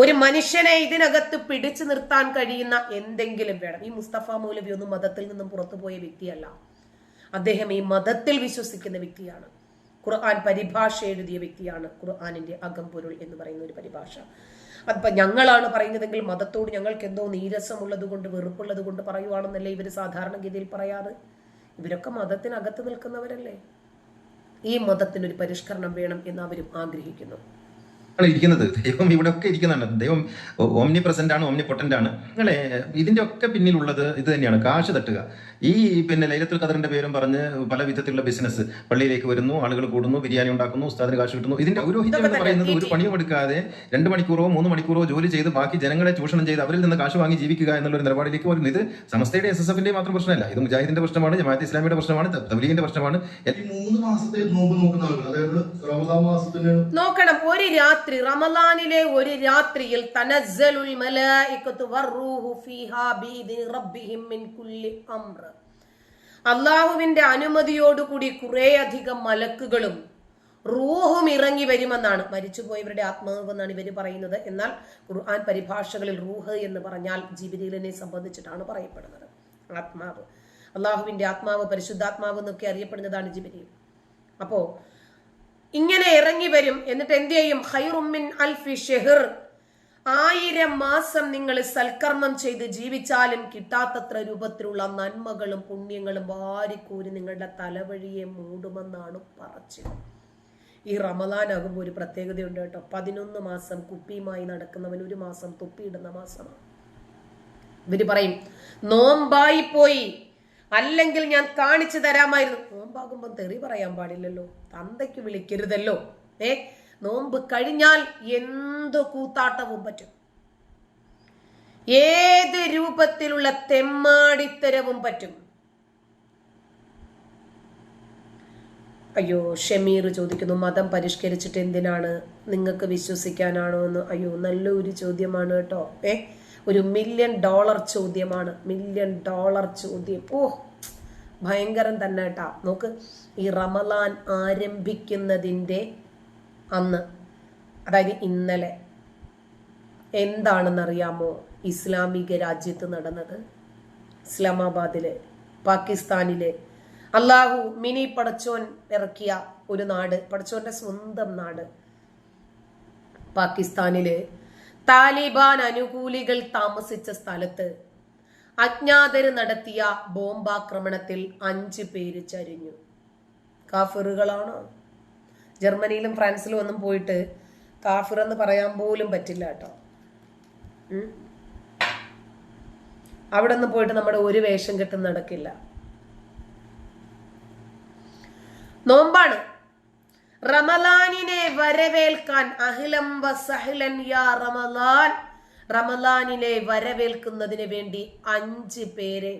ഒരു മനുഷ്യനെ ഇതിനകത്ത് പിടിച്ചു നിർത്താൻ കഴിയുന്ന എന്തെങ്കിലും വേണം. ഈ മുസ്തഫ മൗലവി ഒന്നും മതത്തിൽ നിന്നും പുറത്തു പോയ വ്യക്തിയല്ല. അദ്ദേഹം ഈ മതത്തിൽ വിശ്വസിക്കുന്ന വ്യക്തിയാണ്. ഖുർആൻ പരിഭാഷ എഴുതിയ വ്യക്തിയാണ് ഖുർആാനിന്റെ അകംപൊരുൾ എന്ന് പറയുന്ന ഒരു പരിഭാഷ. അപ്പൊ ഞങ്ങളാണ് പറയുന്നതെങ്കിൽ മതത്തോട് ഞങ്ങൾക്ക് എന്തോ നീരസമുള്ളത് കൊണ്ട് വെറുപ്പുള്ളത് കൊണ്ട് പറയുവാണെന്നല്ലേ ഇവർ സാധാരണഗതിയിൽ പറയാറ്? ഇവരൊക്കെ മതത്തിനകത്ത് നിൽക്കുന്നവരല്ലേ? ഈ മതത്തിനൊരു പരിഷ്കരണം വേണം എന്ന് അവരും ആഗ്രഹിക്കുന്നു. ഇരിക്കുന്നത്. ദൈവം ഇവിടെ ഒക്കെ ഇരിക്കുന്നുണ്ട്. ദൈവം ഓംനി പ്രസന്റ് ആണ് ഓംനി പൊട്ടന്റ് ആണ്. നിങ്ങളെ ഇതിന്റെ ഒക്കെ പിന്നിലുള്ളത് ഇത് തന്നെയാണ്. കാശ് തട്ടുക. ഈ പിന്നെ ലൈലത്തുൽ ഖദറിന്റെ പേരും പറഞ്ഞ് പല വിധത്തിലുള്ള ബിസിനസ് പള്ളിയിലേക്ക് വരുന്നു ആളുകൾ കൂടുന്നു ബിരിയാണി ഉണ്ടാക്കുന്നു ഉസ്താദിന് കാശ് കിട്ടുന്നു. ഇതിന്റെ പൗരോഹിത്യം എന്ന് പറയുന്നത് ഒരു പണിയും എടുക്കാതെ രണ്ട് മണിക്കൂറോ മൂന്ന് മണിക്കൂറോ ജോലി ചെയ്ത് ബാക്കി ജനങ്ങളെ ചൂഷണം ചെയ്ത് അവരിൽ നിന്ന് കാശ് വാങ്ങി ജീവിക്കുക എന്നുള്ള ഒരു നിലപാടിലേക്ക് വരുന്നു ഇത് സമസ്തയുടെ എസ് എസ് എഫിന്റെ മാത്രം പ്രശ്നമല്ല. ഇത് മുജാഹിദിന്റെ പ്രശ്നമാണ് ജമാഅത്ത് ഇസ്ലാമിയുടെ പ്രശ്നമാണ് തബ്ലീഗിന്റെ പ്രശ്നമാണ്. ഈ മൂന്ന് മാസത്തെ നോമ്പ് നോക്കുന്നവർക്ക് അതായത് റമദാൻ മാസത്തിന് നോക്കണം. ഒരു രാത്രി റമദാനിലെ ഒരു രാത്രിയിൽ തനസ്സലുൽ വറൂഹു ഫീഹാ റബ്ബിഹിം മിൻ കുല്ലി അള്ളാഹുവിന്റെ അനുമതിയോടുകൂടി കുറേയധികം മലക്കുകളും റൂഹും ഇറങ്ങി വരുമെന്നാണ് മരിച്ചുപോയവരുടെ ആത്മാവ് എന്നാണ് ഇവർ പറയുന്നത്. എന്നാൽ ഖുർആൻ പരിഭാഷകളിൽ റൂഹ് എന്ന് പറഞ്ഞാൽ ജീവിതീലിനെ സംബന്ധിച്ചിട്ടാണ് പറയപ്പെടുന്നത്. ആത്മാവ്. അള്ളാഹുവിന്റെ ആത്മാവ് പരിശുദ്ധാത്മാവ് എന്നൊക്കെ അറിയപ്പെടുന്നതാണ് ജിബിരിൽ. അപ്പോ ഇങ്ങനെ ഇറങ്ങി വരും. എന്നിട്ട് എന്ത് ചെയ്യും? ഹൈറുമിൻ അൽഫി ഷെഹിർ. ആയിരം മാസം നിങ്ങൾ സൽക്കർമ്മം ചെയ്ത് ജീവിച്ചാലും കിട്ടാത്തത്ര രൂപത്തിലുള്ള നന്മകളും പുണ്യങ്ങളും വാരിക്കൂരി നിങ്ങളുടെ തലവഴിയെ മൂടുമെന്നാണ് പറച്ചത് ഈ റമദാൻ റമദാനാകുമ്പോൾ ഒരു പ്രത്യേകതയുണ്ട് കേട്ടോ. പതിനൊന്ന് മാസം കുപ്പിയുമായി നടക്കുന്നവൻ ഒരു മാസം തുപ്പിയിടുന്ന മാസമാണ്. ഇവർ പറയും നോമ്പായി പോയി. അല്ലെങ്കിൽ ഞാൻ കാണിച്ചു തരാമായിരുന്നു. നോമ്പാകുമ്പോൾ തെറി പറയാൻ പാടില്ലല്ലോ. തന്തയ്ക്ക് വിളിക്കരുതല്ലോ. ഏ നോമ്പ് കഴിഞ്ഞാൽ എന്ത് കൂത്താട്ടവും പറ്റും? ഏത് രൂപത്തിലുള്ള തെമ്മാടിത്തരവും പറ്റും? അയ്യോ ഷമീർ ചോദിക്കുന്നു മതം പരിഷ്കരിച്ചിട്ട് എന്തിനാണ്? നിങ്ങൾക്ക് വിശ്വസിക്കാനാണോ എന്ന്? അയ്യോ നല്ലൊരു ചോദ്യമാണ് കേട്ടോ. ഏ ഒരു മില്യൺ ഡോളർ ചോദ്യമാണ്. മില്യൺ ഡോളർ ചോദ്യം. ഓ ഭയങ്കരം തന്നെ കേട്ടാ നോക്ക് ഈ റമലാൻ ആരംഭിക്കുന്നതിന്റെ അന്ന് അതായത് ഇന്നലെ എന്താണെന്നറിയാമോ ഇസ്ലാമിക രാജ്യത്ത് നടന്നത്? ഇസ്ലാമാബാദിലെ പാകിസ്ഥാനിലെ. അള്ളാഹു മിനി പടച്ചോൻ ഇറക്കിയ ഒരു നാട് പടച്ചോന്റെ സ്വന്തം നാട്. പാകിസ്ഥാനിൽ താലിബാൻ അനുകൂലികൾ താമസിച്ച സ്ഥലത്ത് അജ്ഞാതര് നടത്തിയ ബോംബാക്രമണത്തിൽ അഞ്ച് പേര് ചരിഞ്ഞു. കാഫിറുകളാണോ? ജർമ്മനിയിലും ഫ്രാൻസിലും ഒന്നും പോയിട്ട് കാഫിർ എന്ന് പറയാൻ പോലും പറ്റില്ല കേട്ടോ. അവിടെ ഒന്നും പോയിട്ട് നമ്മുടെ ഒരു വേഷം കെട്ടും നടക്കില്ല. നോമ്പാണ്. റമലാനിനെ വരവേൽക്കാൻ അഹിലം വസഹിലൻ യാ റമലാൻ. റമലാനിനെ വരവേൽക്കുന്നതിന് വേണ്ടി അഞ്ച് പേരെ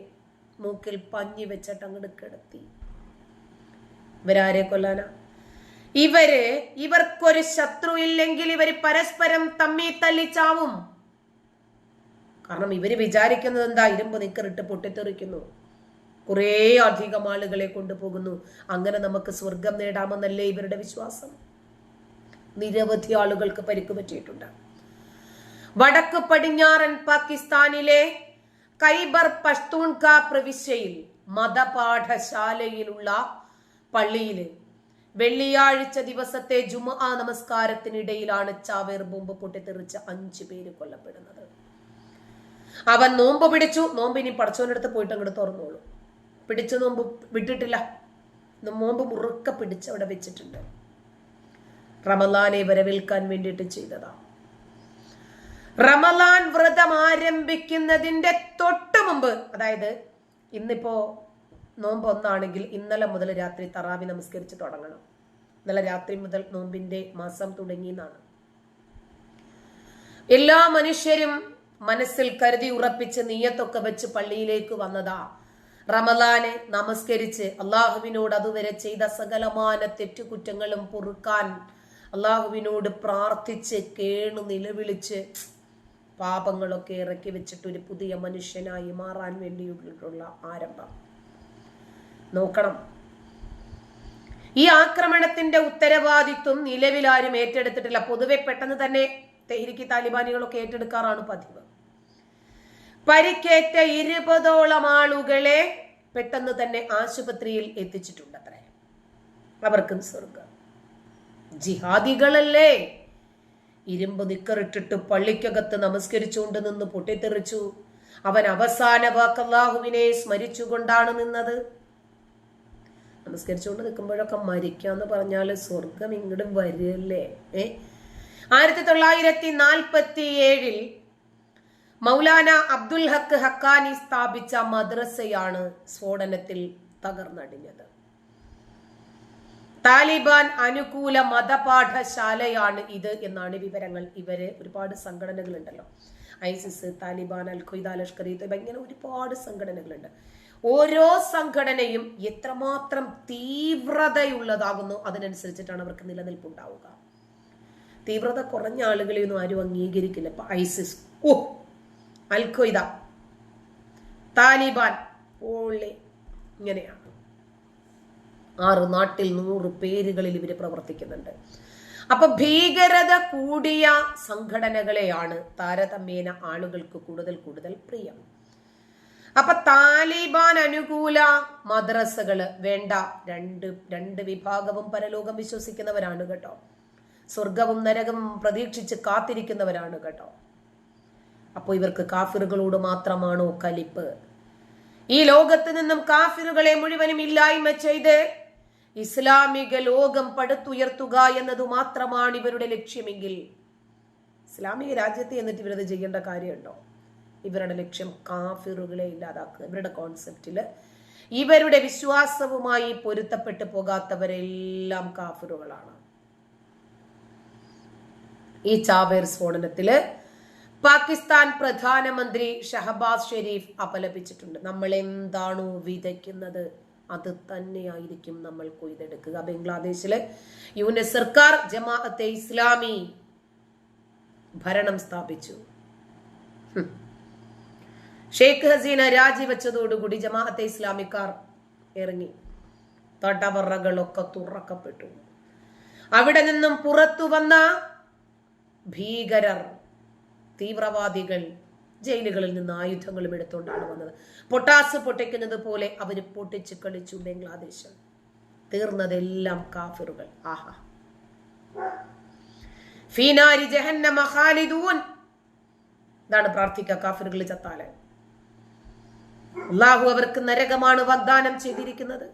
മൂക്കിൽ പഞ്ഞി വെച്ചിട്ട് അങ്ങോട്ട് കിടത്തി. ഇവരാരെ കൊല്ലാനാ? ഇവർ ഇവർക്കൊരു ശത്രു ഇല്ലെങ്കിൽ ഇവർ പരസ്പരം തമ്മി തല്ലിച്ചാവും കാരണം ഇവർ വിചാരിക്കുന്നത് എന്താ ഇരുമ്പ് നിക്കറിട്ട് പൊട്ടിത്തെറിക്കുന്നു. കുറേ അധികം ആളുകളെ കൊണ്ടുപോകുന്നു. അങ്ങനെ നമുക്ക് സ്വർഗം നേടാമെന്നല്ലേ ഇവരുടെ വിശ്വാസം? നിരവധി ആളുകൾക്ക് പരിക്ക് പറ്റിയിട്ടുണ്ട്. വടക്ക് പടിഞ്ഞാറൻ പാകിസ്ഥാനിലെ കൈബർ പഷ്തൂൺക പ്രവിശ്യയിൽ മതപാഠശാലയിലുള്ള പള്ളിയിൽ വെള്ളിയാഴ്ച ദിവസത്തെ ജുമുഅ നമസ്കാരത്തിനിടയിലാണ് ചാവേർ ബോംബ് പൊട്ടിത്തെറിച്ച് അഞ്ചു പേര് കൊല്ലപ്പെടുന്നത്. അവൻ നോമ്പ് പിടിച്ചു. നോമ്പ് ഇനി പടച്ചോനടുത്ത് പോയിട്ട് അങ്ങോട്ട് തുറന്നോളൂ. പിടിച്ച നോമ്പ് വിട്ടിട്ടില്ല. നോമ്പ് മുറുക്ക പിടിച്ച് അവിടെ വെച്ചിട്ടുണ്ട്. റമലാനെ വരവേൽക്കാൻ വേണ്ടിയിട്ട് ചെയ്തതാ. റമലാൻ വ്രതം ആരംഭിക്കുന്നതിന്റെ തൊട്ട് മുമ്പ് അതായത് ഇന്നിപ്പോ നോമ്പ് ഒന്നാണെങ്കിൽ ഇന്നലെ മുതൽ രാത്രി തറാവി നമസ്കരിച്ച് തുടങ്ങണം. ഇന്നലെ രാത്രി മുതൽ നോമ്പിന്റെ മാസം തുടങ്ങി എന്നാണ്. എല്ലാ മനുഷ്യരും മനസ്സിൽ കരുതി ഉറപ്പിച്ച് നീയത്തൊക്കെ വെച്ച് പള്ളിയിലേക്ക് വന്നതാ. റമലാനെ നമസ്കരിച്ച് അള്ളാഹുവിനോട് അതുവരെ ചെയ്ത സകലമാന തെറ്റുകുറ്റങ്ങളും പൊറുക്കാൻ അള്ളാഹുവിനോട് പ്രാർത്ഥിച്ച് കേണു നിലവിളിച്ച് പാപങ്ങളൊക്കെ ഇറക്കി വെച്ചിട്ട് ഒരു പുതിയ മനുഷ്യനായി മാറാൻ വേണ്ടിയിട്ടുള്ള ആരംഭം. നോക്കണം. ഈ ആക്രമണത്തിന്റെ ഉത്തരവാദിത്വം നിലവിലാരും ഏറ്റെടുത്തിട്ടില്ല. പൊതുവെ പെട്ടെന്ന് തന്നെ തെഹരിക്ക് താലിബാനികളൊക്കെ ഏറ്റെടുക്കാറാണ് പതിവ്. പരിക്കേറ്റ ഇരുപതോളം ആളുകളെ പെട്ടെന്ന് തന്നെ ആശുപത്രിയിൽ എത്തിച്ചിട്ടുണ്ട് അത്ര അവർക്കും സ്വർഗം ജിഹാദികളല്ലേ? ഇരുമ്പ് നിക്കറിട്ടിട്ട് പള്ളിക്കകത്ത് നമസ്കരിച്ചുകൊണ്ട് നിന്ന് പൊട്ടിത്തെറിച്ചു. അവൻ അവസാന വാക്കല്ലാഹുവിനെ സ്മരിച്ചുകൊണ്ടാണ് നിന്നത്. നമസ്കരിച്ചുകൊണ്ട് നിൽക്കുമ്പോഴൊക്കെ മരിക്കാന്ന് പറഞ്ഞാൽ സ്വർഗം ഇങ്ങോട്ടും വരില്ലേ? ഏ? ആയിരത്തി തൊള്ളായിരത്തി നാൽപ്പത്തി ഏഴിൽ മൗലാന അബ്ദുൽ ഹക്ക് ഹക്കാനി സ്ഥാപിച്ച മദ്രസയാണ് സ്ഫോടനത്തിൽ തകർന്നടിഞ്ഞത്. താലിബാൻ അനുകൂല മതപാഠശാലയാണ് ഇത് എന്നാണ് വിവരങ്ങൾ. ഇവർ ഒരുപാട് സംഘടനകളുണ്ടല്ലോ. ISIS Taliban al Qaeda Lashkar ഇങ്ങനെ ഒരുപാട് സംഘടനകളുണ്ട്. ഓരോ സംഘടനയും എത്രമാത്രം തീവ്രതയുള്ളതാകുന്നു അതിനനുസരിച്ചിട്ടാണ് അവർക്ക് നിലനിൽപ്പ് ഉണ്ടാവുക തീവ്രത കുറഞ്ഞ ആളുകളെയൊന്നും ആരും അംഗീകരിക്കില്ല. ഇപ്പൊ ISIS or Al Qaeda Taliban. ഓളെ ഇങ്ങനെയാണ്. ആറ് നാട്ടിൽ നൂറ് പേരുകളിൽ ഇവർ പ്രവർത്തിക്കുന്നുണ്ട്. അപ്പൊ ഭീകരത കൂടിയ സംഘടനകളെയാണ് താരതമ്യേന ആളുകൾക്ക് കൂടുതൽ കൂടുതൽ പ്രിയം. അപ്പൊ താലിബാൻ അനുകൂല മദ്രസകൾ വേണ്ട. രണ്ട് രണ്ട് വിഭാഗവും പരലോകം വിശ്വസിക്കുന്നവരാണ് കേട്ടോ. സ്വർഗവും നരകവും പ്രതീക്ഷിച്ച് കാത്തിരിക്കുന്നവരാണ് കേട്ടോ. അപ്പോൾ ഇവർക്ക് കാഫിറുകളോട് മാത്രമാണോ കലിപ്പ്? ഈ ലോകത്ത് നിന്നും കാഫിറുകളെ മുഴുവനും ഇല്ലായ്മ ചെയ്ത് ഇസ്ലാമിക ലോകം പടുത്തുയർത്തുക എന്നത് മാത്രമാണ് ഇവരുടെ ലക്ഷ്യമെങ്കിൽ ഇസ്ലാമിക രാജ്യത്തെ എന്നിട്ട് ഇവരത് ചെയ്യേണ്ട കാര്യമുണ്ടോ? ഇവരുടെ ലക്ഷ്യം കാഫിറുകളെ ഇല്ലാതാക്കുക. ഇവരുടെ കോൺസെപ്റ്റിൽ ഇവരുടെ വിശ്വാസവുമായി പൊരുത്തപ്പെട്ടു പോകാത്തവരെല്ലാം കാഫിറുകളാണ്. ഈ ചാവേർ സ്ഫോടനത്തിൽ പാകിസ്ഥാൻ പ്രധാനമന്ത്രി ഷഹബാസ് ഷെരീഫ് അപലപിച്ചിട്ടുണ്ട്. നമ്മൾ എന്താണോ വിതയ്ക്കുന്നത് അത് തന്നെയായിരിക്കും നമ്മൾ കൊയ്തെടുക്കുക. ബംഗ്ലാദേശിലെ യുഎസ് സർക്കാർ ജമാഅത്തെ ഇസ്ലാമി ഭരണം സ്ഥാപിച്ചു. ഷെയ്ഖ് ഹസീന രാജിവെച്ചതോടുകൂടി ജമാഅത്തെ ഇസ്ലാമിക്കാർ ഇറങ്ങി. തടവറകളൊക്കെ തുറക്കപ്പെട്ടു. അവിടെ നിന്നും പുറത്തു വന്ന ഭീകരർ തീവ്രവാദികൾ ജയിലുകളിൽ നിന്ന് ആയുധങ്ങളും എടുത്തുകൊണ്ടാണ് വന്നത്. പൊട്ടാസ് പൊട്ടിക്കുന്നത് പോലെ അവർ പൊട്ടിച്ച് കളിച്ചു ബംഗ്ലാദേശ്. തീർന്നതെല്ലാം കാഫിറുകൾ. ആഹാ. ഫീനാരി ജഹന്നമ ഖാലിദൂൻ. ഇതാണ് പ്രാർത്ഥിക്കുക കാഫിറുകൾ ചത്താൽ. അള്ളാഹു അവർക്ക് നരകമാണ് വാഗ്ദാനം ചെയ്തിരിക്കുന്നത്.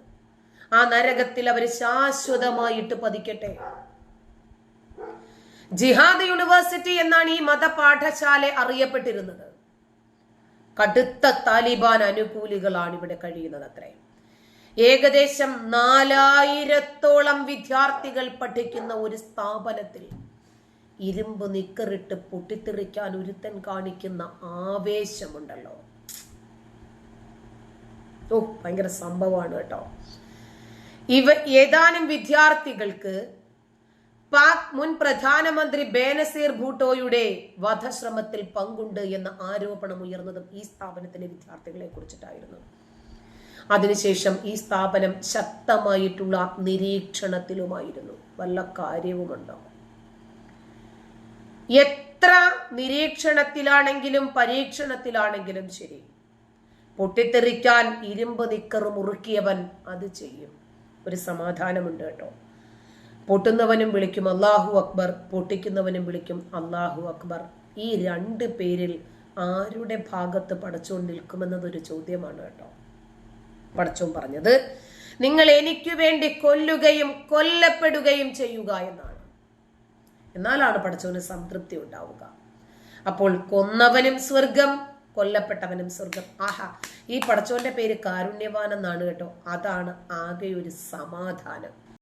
ആ നരകത്തിൽ അവർ ശാശ്വതമായിട്ട് പതിക്കട്ടെ. ജിഹാദ് യൂണിവേഴ്സിറ്റി എന്നാണ് ഈ മതപാഠശാല അറിയപ്പെട്ടിരുന്നത്. കടുത്ത താലിബാൻ അനുകൂലികളാണ് ഇവിടെ കഴിയുന്നത് അത്രേ. ഏകദേശം നാലായിരത്തോളം വിദ്യാർത്ഥികൾ പഠിക്കുന്ന ഒരു സ്ഥാപനത്തിൽ ഇരുമ്പ് നിക്കറിട്ട് പൊട്ടിത്തെറിക്കാൻ ഒരുത്തൻ കാണിക്കുന്ന ആവേശമുണ്ടല്ലോ. ഓ ഭയങ്കര സംഭവമാണ് കേട്ടോ. ഇവ ഏതാനും വിദ്യാർത്ഥികൾക്ക് പാക് മുൻ പ്രധാനമന്ത്രി ബേനസീർ ഭൂട്ടോയുടെ വധശ്രമത്തിൽ പങ്കുണ്ട് എന്ന ആരോപണം ഉയർന്നതും ഈ സ്ഥാപനത്തിലെ വിദ്യാർത്ഥികളെ കുറിച്ചിട്ടായിരുന്നു. അതിനുശേഷം ഈ സ്ഥാപനം ശക്തമായിട്ടുള്ള നിരീക്ഷണത്തിലുമായിരുന്നു. വല്ല കാര്യവുമുണ്ടോ? എത്ര നിരീക്ഷണത്തിലാണെങ്കിലും പരീക്ഷണത്തിലാണെങ്കിലും ശരി. പൊട്ടിത്തെറിക്കാൻ ഇരുമ്പ് നിക്കറ് മുറുക്കിയവൻ അത് ചെയ്യും. ഒരു സമാധാനമുണ്ട് കേട്ടോ. പൊട്ടുന്നവനും വിളിക്കും അള്ളാഹു അക്ബർ പൊട്ടിക്കുന്നവനും വിളിക്കും അള്ളാഹു അക്ബർ. ഈ രണ്ട് പേരിൽ ആരുടെ ഭാഗത്ത് പടച്ചോൻ നിൽക്കുമെന്നതൊരു ചോദ്യമാണ് കേട്ടോ. പടച്ചോൻ പറഞ്ഞത് നിങ്ങൾ എനിക്ക് വേണ്ടി കൊല്ലുകയും കൊല്ലപ്പെടുകയും ചെയ്യുക എന്നാണ്. എന്നാലാണ് പടച്ചോന് സംതൃപ്തി ഉണ്ടാവുക. അപ്പോൾ കൊന്നവനും സ്വർഗം കൊല്ലപ്പെട്ടവനും സ്വർഗം. ആഹാ ഈ പടച്ചോന്റെ പേര് കാരുണ്യവാൻ എന്നാണ് കേട്ടോ. അതാണ് ആകെ ഒരു സമാധാനം.